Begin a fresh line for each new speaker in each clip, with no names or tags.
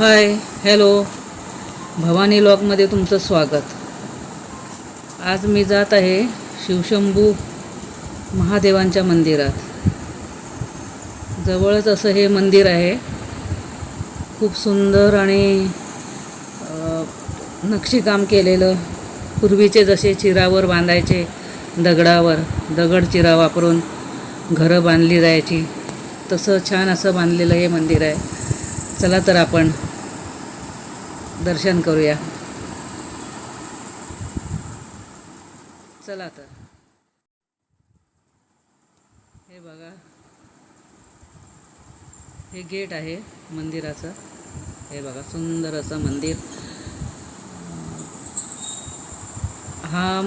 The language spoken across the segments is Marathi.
Hi hello. भवानी लॉकमध्ये तुमचं स्वागत. आज मी जात आहे शिवशंभू महादेवांच्या मंदिरात. जवळच असं हे मंदिर आहे. खूप सुंदर आणि नक्षीकाम केलेलं. पूर्वीचे जसे चिरावर बांधायचे दगडावर दगड चिरा वापरून घरं बांधली जायची. तसं छान असं बांधलेलं हे मंदिर आहे. चला तर आपण दर्शन करूया. चला तर. हे बघा. हे गेट आहे मंदिराचं. हे बघा सुंदर असं मंदिर. हा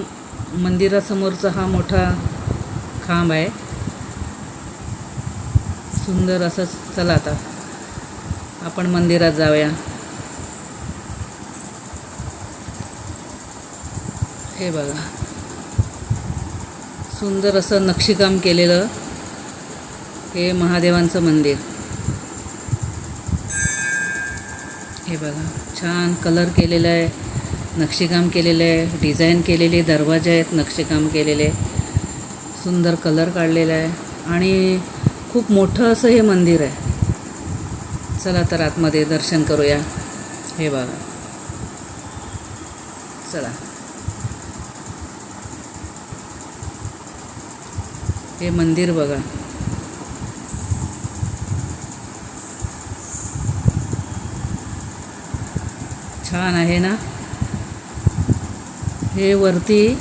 मंदिरासमोरचा हा मोठा खांब आहे. सुंदर असं चला आता. आपण मंदिरात जाऊया. हे बघा. सुंदर असं नक्षीकाम केलेलं हे महादेवांचं मंदिर. हे बघा छान कलर केलेलं आहे नक्षीकाम केलेलं आहे डिझाईन केलेले दरवाजे आहेत नक्षीकाम केलेले. सुंदर कलर काढलेला आहे आणि खूप मोठं असं हे मंदिर आहे. चला तर आतमध्ये दर्शन करूया. हे बघा. चला. हे मंदिर बघा. छान आहे ना? हे वरती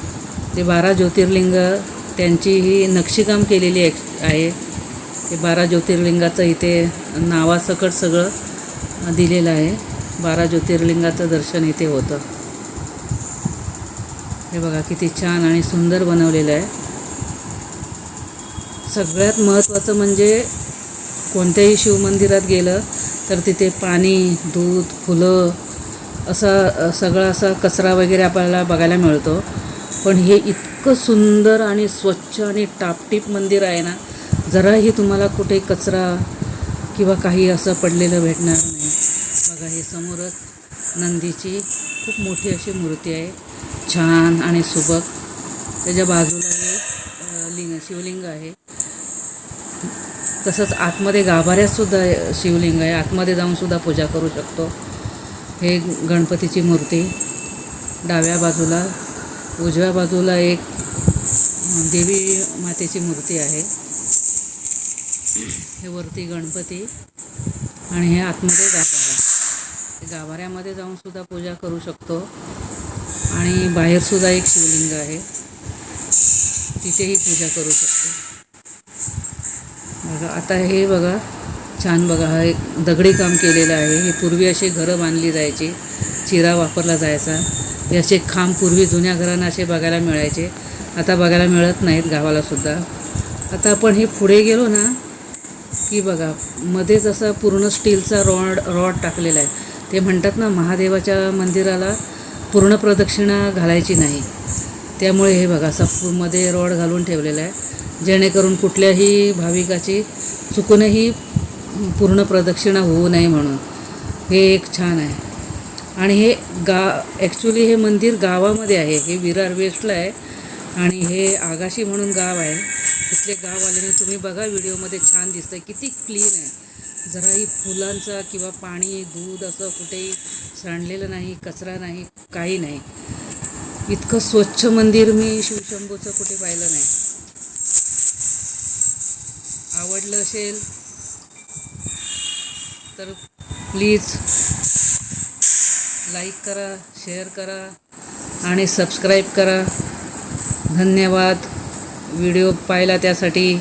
ते बारा ज्योतिर्लिंग त्यांची ही नक्षीकाम केलेली आहे- ते बारा ज्योतिर्लिंगाचं इथे नावासकट सगळं दिलेलं आहे. बारा ज्योतिर्लिंगाचं दर्शन इथे होतं. हे बघा किती छान आणि सुंदर बनवलेलं आहे. सगळ्यात महत्त्वाचं म्हणजे कोणत्याही शिवमंदिरात गेलं तर तिथे पाणी दूध फुलं असा सगळा असा कचरा वगैरे आपल्याला बघायला मिळतो. पण हे इतकं सुंदर आणि स्वच्छ आणि टापटीप मंदिर आहे ना जराही तुम्हाला कुठे कचरा किंवा काही असं पडलेलं भेटणार नाही. बघा हे समोरच नंदीची खूप मोठी अशी मूर्ती आहे. छान आणि सुबक. त्याच्या बाजूला हे लिंग शिवलिंग आहे. तसंच आतमध्ये गाभाऱ्यातसुद्धा शिवलिंग आहे. आतमध्ये जाऊनसुद्धा पूजा करू शकतो. हे गणपतीची मूर्ती. डाव्या बाजूला उजव्या बाजूला एक देवी मातेची मूर्ती आहे. हे वरती गणपती आणि हे आतमध्ये गाभारा. गाभाऱ्यामध्ये जाऊनसुद्धा पूजा करू शकतो. आणि बाहेरसुद्धा एक शिवलिंग आहे. तिथेही पूजा करू शकतो. बघा आता हे बघा छान बघा हा एक दगडी काम केलेलं आहे. हे पूर्वी असे घरं बांधली जायची चिरा वापरला जायचा. हे असे खांब पूर्वी जुन्या घरांना असे बघायला मिळायचे. आता बघायला मिळत नाहीत गावालासुद्धा आता आपण हे पुढे गेलो ना की बघा मध्येच असा पूर्ण स्टीलचा रॉड रॉड टाकलेला आहे. ते म्हणतात ना महादेवाच्या मंदिराला पूर्ण प्रदक्षिणा घालायची नाही. त्यामुळे हे बघा असा मध्ये रॉड घालून ठेवलेला आहे. जेणेकरून कुठल्याही भाविकाची चुकूनही पूर्ण प्रदक्षिणा होऊ नये म्हणून. हे एक छान आहे. आणि हे गा ॲक्च्युली हे मंदिर गावामध्ये आहे. हे विरार वेस्टला आहे. आणि हे आगाशी म्हणून गाव आहे. तिथले गाववाल्याने तुम्ही बघा व्हिडिओमध्ये छान दिसतं आहे किती क्लीन आहे. जराही फुलांचा किंवा पाणी दूध असं कुठेही सांडलेलं नाही कचरा नाही काही नाही. इतकं स्वच्छ मंदिर मी शिवशंभूचं कुठे पाहिलं नाही. असेल. तर प्लीज लाईक करा शेअर करा आणि सबस्क्राईब करा. धन्यवाद. व्हिडिओ पाहिला त्यासाठी.